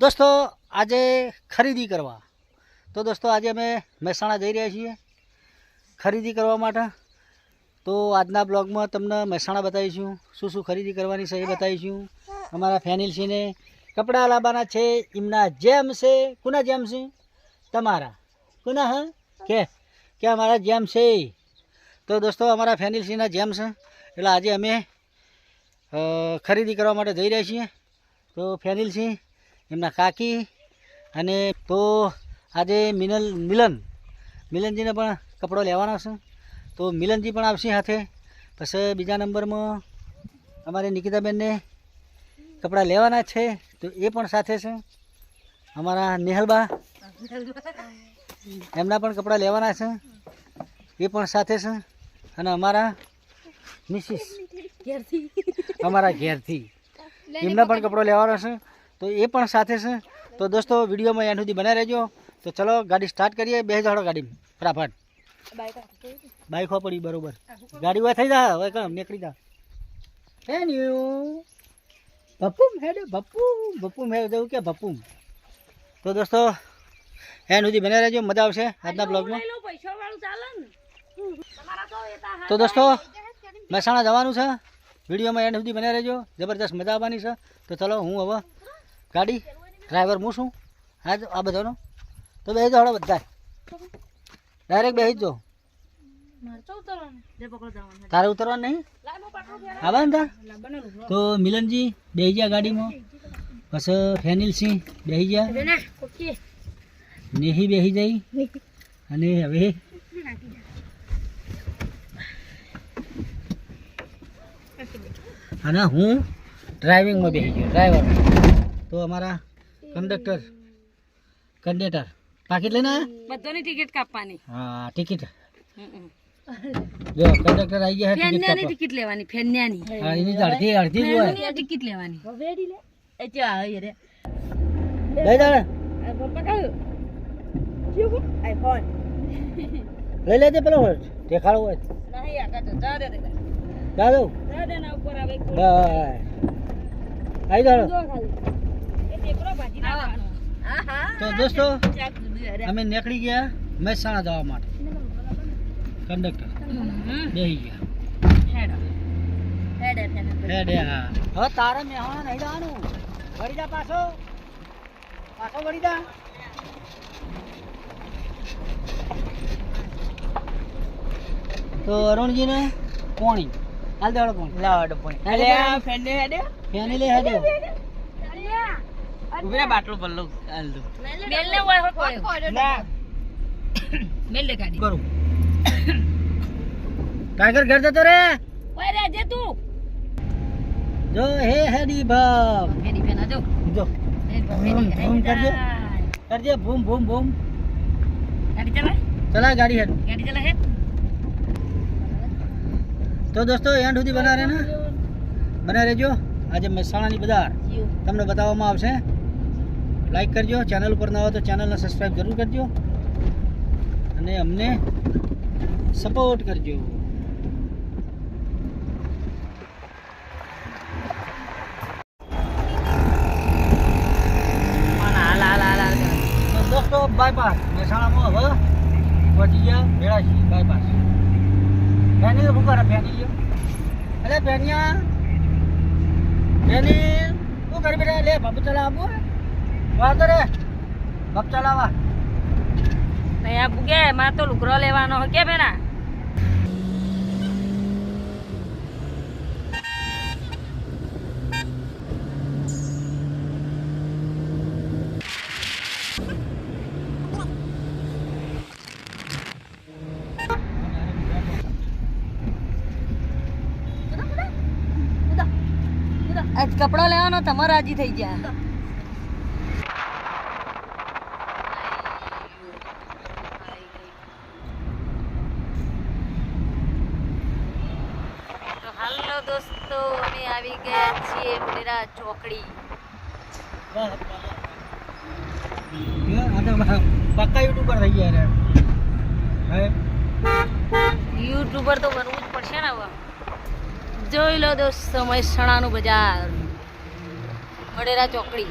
દોસ્તો, આજે ખરીદી કરવા. તો દોસ્તો, આજે અમે મહેસાણા જઈ રહ્યા છીએ ખરીદી કરવા માટે. તો આજના બ્લોગમાં તમને મહેસાણા બતાવીશું, શું શું ખરીદી કરવાની છે એ બતાવીશું. અમારા ફેનિલસિંહને કપડાં લાવવાના છે, એમના જેમ છે, કોના જેમ છે? તમારા. કોના, હા? કે કે અમારા જેમ છે તો દોસ્તો, અમારા ફેનિલસિંહના જેમ છે. એટલે આજે અમે ખરીદી કરવા માટે જઈ રહ્યા છીએ. તો ફેનિલસિંહ એમના કાકી અને તો આજે મિનલ મિલન. મિલનજીને પણ કપડો લેવાનો છે. તો મિલનજી પણ આવશે સાથે પછી બીજા નંબરમાં અમારે નિકિતાબેનને કપડાં લેવાના છે. તો એ પણ સાથે છે. અમારા નેહલબા. એમના પણ કપડાં લેવાના છે. એ પણ સાથે છે. અને અમારા મિસિસ. અમારા ઘેરથી. એમના પણ કપડો લેવાનો છે. તો એ પણ સાથે છે. તો દોસ્તો વિડીયોમાં એના સુધી બનાવી રહેજો. તો ચલો ગાડી સ્ટાર્ટ કરીએ. બે જાડો ગાડી. ફટાફટ. બાઈક પડી બરોબર. ગાડી હોય થઈ જા હવે કામ નીકળી જા. થેન્ક યુ ભપ્પુમ હેડે ભપ્પુમ. ભપ્પુમ હેડ જવું કે ભપ્પુમ. તો દોસ્તો એના સુધી બનાવી રહેજો. મજા આવશે આજના બ્લોગમાં. તો દોસ્તો મહેસાણા જવાનું છે. વિડીયોમાં એન્ડ સુધી બનાવી રહેજો. જબરદસ્ત મજા આવવાની છે. તો ચલો હું હવે ગાડી? ડ્રાઈવર હું છું? હા જ આ બધાનો? તો બેસી જાઓ બધા ડાયરેક્ટ બેસી જ જાઓ. તારે ઉતરવાનું નહીં? આવે ને તાર તો મિલનજી બેસી ગયા ગાડીમાં. પછી ફેનિલસિંહ બેસી ગયા. નેહી બેસી જઈ અને હવે અને હું ડ્રાઇવિંગમાં બેસી ગયો ડ્રાઈવર તો અમારા કંડક્ટર કંડક્ટર પાકીટ લઈને આવ્યા? બધાની ટિકિટ કાપવાની. હા ટિકિટ જો કંડક્ટર આવી ગયા છે ટિકિટ ફેન્યાની ટિકિટ લેવાની ફેન્યાની. હા એની અડધી અડધી જ હોય. ટિકિટ લેવાની. એ જો આવે રે. લઈ જાણે લઈ લેજે પેલો દેખાડો હોય. નહીં આકા તો જા દે દે. જા દઉં. જા દે ના ઉપર આવે બાય આવી જાડો તો દોસ્તો અમે નીકળી ગયા મહેસાણા જવા માટે. કંડક્ટર. બેસી ગયા. હેડે. હે. હવે તારે મેહાણા નહીં જવાનું. વળી જા પાછો. પાછો વળી જા. તો અરુણજીને કોણી હાલ દેવાડો કોણ લાવાડો પણ. હેડે. ફેન્ડે હેડે. ફેની લે હેડે. ઉભરે બાટલો ભલ્લો હાલ દો મેલ ને હોય હોય ના. મેલ લે ગાડી કરું. ટાઈગર ઘર જતો રે. ઓય રે જે તું. જો હે હેડી ભાવ. હેડી પેના જો. જો. કરજે. કરજે ભૂમ ભૂમ ભૂમ. ગાડી ચલા ચલા ગાડી હેડ. ગાડી ચલા હે તો દોસ્તો એન્ડ સુધી બના રહે ને? બના રહેજો આજે મહેસાણાની બજાર. તમને બતાવવામાં આવશે. લાઈક કરજો, ચેનલ ઉપર ના હોય તો ચેનલને સબસ્ક્રાઈબ જરૂર કરજો. અને અમને સપોર્ટ કરજો. દોસ્તો બાયપાસ મહેસાણામાં હવે પહોંચી ગયા, ભેળાશી. બાયપાસ ફેની શું કરે? ફેની અરે ફેનિયા ફેની શું કરી બેટા લે, બાપુ, ચલા વા તો રે. બાપ ચલાવવા અહીંયા પૂગે મારે તો લુગરો લેવાનો હોય કે બેના? આજ કપડો લેવાનો તમારે રાજી થઈ ગયા. વાડા ચોકડી. પક્કા યુટ્યુબર થઈ ગયા રે યુટ્યુબર તો બનવું જ પડશે ને હવે. જોઈ લો દોસ્તો મહેસાણાનું બજાર. વડેરા ચોકડી.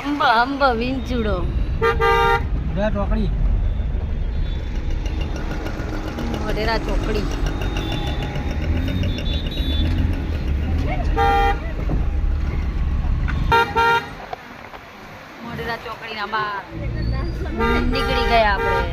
અંબ અંબ વિંચુડો. વડેરા ચોકડી. વડેરા ચોકડી. મોઢેરા ચોકડીના બહાર નીકળી ગયા આપણે.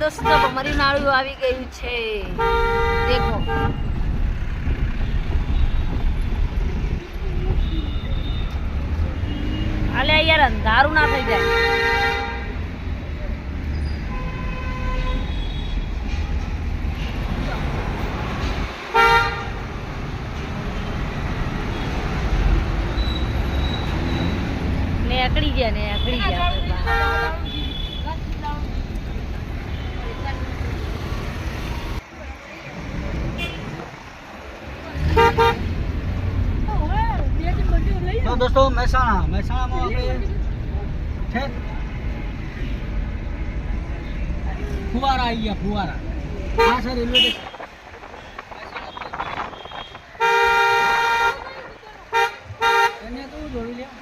દોસ્તો મરી આવી ગયું છે. દેખો. અલે યાર અંધારું ના થઈ જાય નેકળી ગયા ગયા ને બહાર. તો દોસ્તો મહેસાણા મહેસાણામાં આપણે છે? ફુવારા આવી ગયા ફુવારા. હા સર રેલવે સ્ટેશન એને તો જોડી લે હા,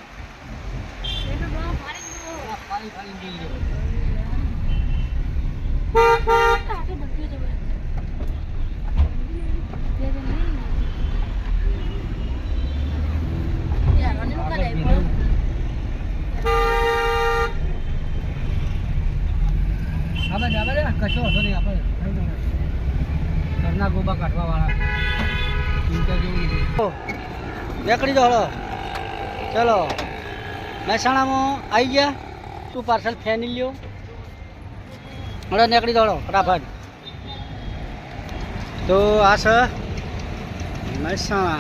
ફાડી ફાડીને જોઈ લે. આગળ ભીનું. આવા જ, આવા જ, કશો વાંધો નહીં આપણે થઈ જશે. ગોબા કાઢવા વાળા ચિંતા જેવું નથી. નીકળી જાઓ હળો. ચલો. મહેસાણામાં આવી ગયા. તું પાર્સલ ફેની લ્યો? હળો નીકળી હળો ફટાફટ. તો આ છે મહેસાણા.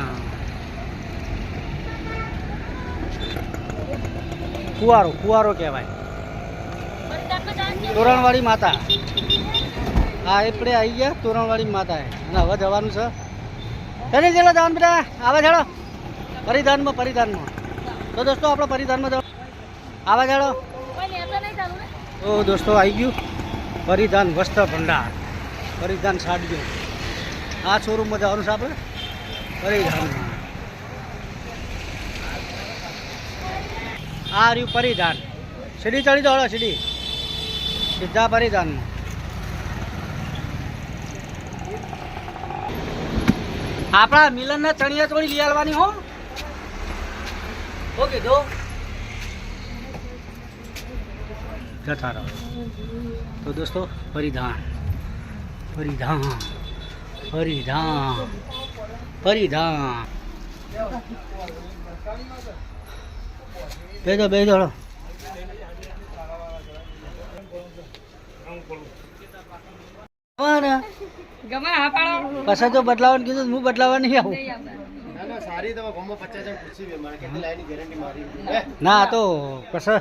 કુવારો કુવારો કહેવાય. તોરણવાળી માતા. હા આપણે આવી ગયા તોરણવાળી માતા અને હવે જવાનું છે. તને ચલો જવાનું બધા આવે જાડો પરિધાનમાં પરિધાનમાં. તો દોસ્તો, આપણે પરિધાનમાં જવા આવે જાડો ઓ દોસ્તો આવી ગયું. પરિધાન વસ્ત્ર ભંડાર. પરિધાન સાડીઓ. આ શોરૂમમાં જવાનું છે આપણે. પરિધાનમાં. આ રહ્યું પરિધાન. સીડી ચડી દોડો, સીડી. સીધા પરિધાનમાં. આપણા મિલનના ચણિયા ચોળી લઈ આવવાની હો. ઓકે, જો. જતા રહો તો દોસ્તો, પરિધાન. પરિધાન. પરિધાન. પરિધાન. બેજો બેજો પછી તો બદલાવાનું કીધું તો હું બદલાવા નહીં આવું. ના તો પછી.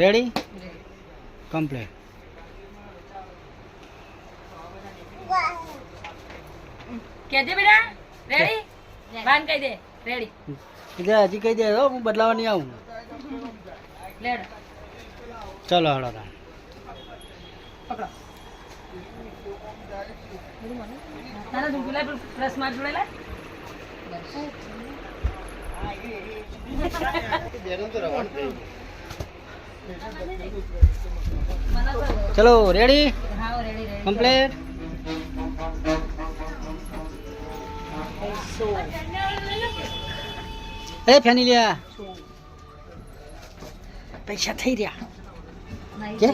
રેડી કમ્પ્લેટ કેજે બેટા. રેડી બાન કહી દે. રેડી હજી કહી દે હો, હું બદલાવા નહીં આવું. લેડ ચલો થઈ ગયું. ચલો રેડી કમ્પ્લેટ એ ફેની લ્યા પૈસા થઈ રહ્યા. કે?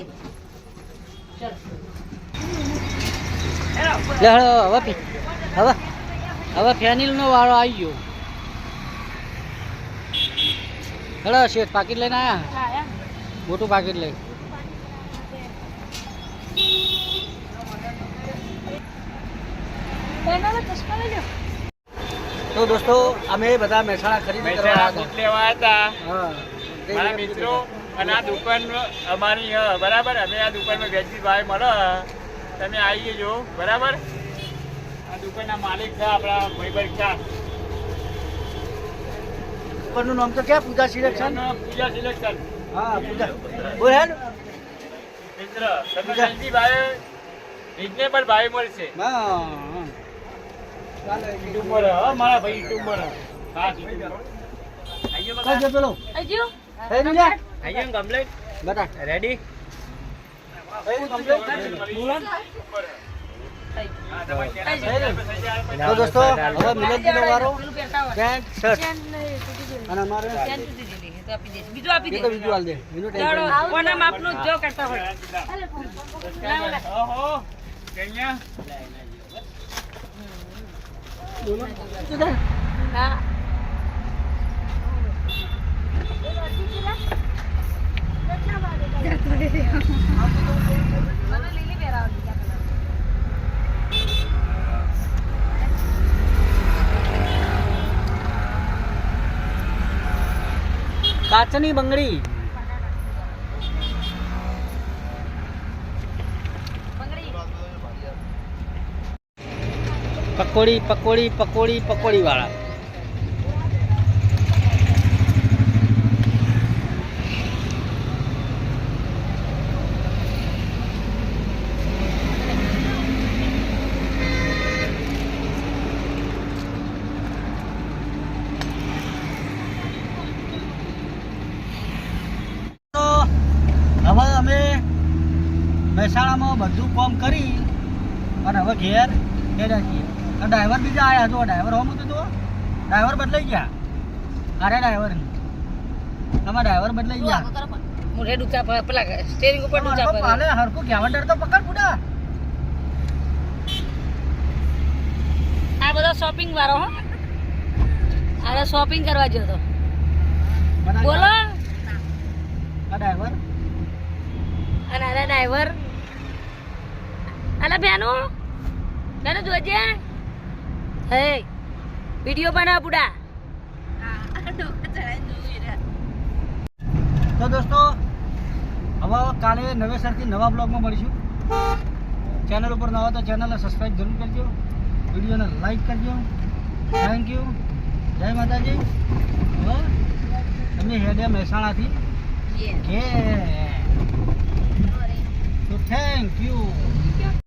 લે હવે પી. હવે હવે ફેનિલનો વાળો આવી ગયો. હળો શેઠ પાકીટ લઈને આયા? મોટું પાકીટ લઈ. તો દોસ્તો અમે બધા મહેસાણા ખરીદી કરવા લેવા હતા. મારા મિત્રો અને આ દુકાન અમારી હ બરાબર? અમે આ દુકાનમાં વેચી ભાઈ મળે. તમે આવી જજો બરાબર? આ દુકાનના માલિક છે આપણા ભાઈબંધ છે. દુકાનનું નામ તો ક્યાં? પૂજા સિલેક્શન? પૂજા સિલેક્શન. હા પૂજા. બોલ હેડ. મિત્ર તમે જલ્દી ભાવે રિઝનેબલ ભાવે મળશે. હા હા. હા મારા ભાઈ યુટ્યુબર હા પેલો. હજુ? થઈ ગયું કમ્પ્લીટ બતા રેડી? તો દોસ્તો હવે મિલનજીનો વારો પેન્ટ શર્ટ. અને અમારે બીજું આપી તો બીજું હાલ દે. એનું ટેન્શન કોના માપનું જો કરતા હોય. ઓહો કન્યા? હા. કાચની બંગડી. પકોડી પકોડી પકોડી પકોડી વાળા તો હવે અમે મહેસાણામાં બધું કામ કરી અને હવે ઘેર હેડ્યા છીએ અને ડ્રાઈવર બીજા આવ્યા જો ડ્રાઈવર હોમ તો? ડ્રાઈવર બદલાઈ ગયા. અરે ડ્રાઈવર તમારા ડ્રાઈવર બદલાઈ ગયા. પેલા સ્ટેરિંગ ઉપર હરખું કહેવા ડર તો પકડ બુડા આ બધા શોપિંગ વાળો હો. આરે શોપિંગ કરવા ગયો તો. બોલો. આ ડ્રાઈવર અને આરે ડ્રાઈવર અલા બેનો બેનો જોજે હે વિડિયો બનાવ બુડા. તો દોસ્તો હવે કાલે નવેસરથી નવા બ્લોગમાં મળીશું. ચેનલ ઉપર નવા તો ચેનલને સબસ્ક્રાઈબ જરૂર કરજો. વિડીયોને લાઈક કરજો. થેન્ક યુ જય માતાજી. હવે અમે હેડે મહેસાણાથી. તો થેન્ક યુ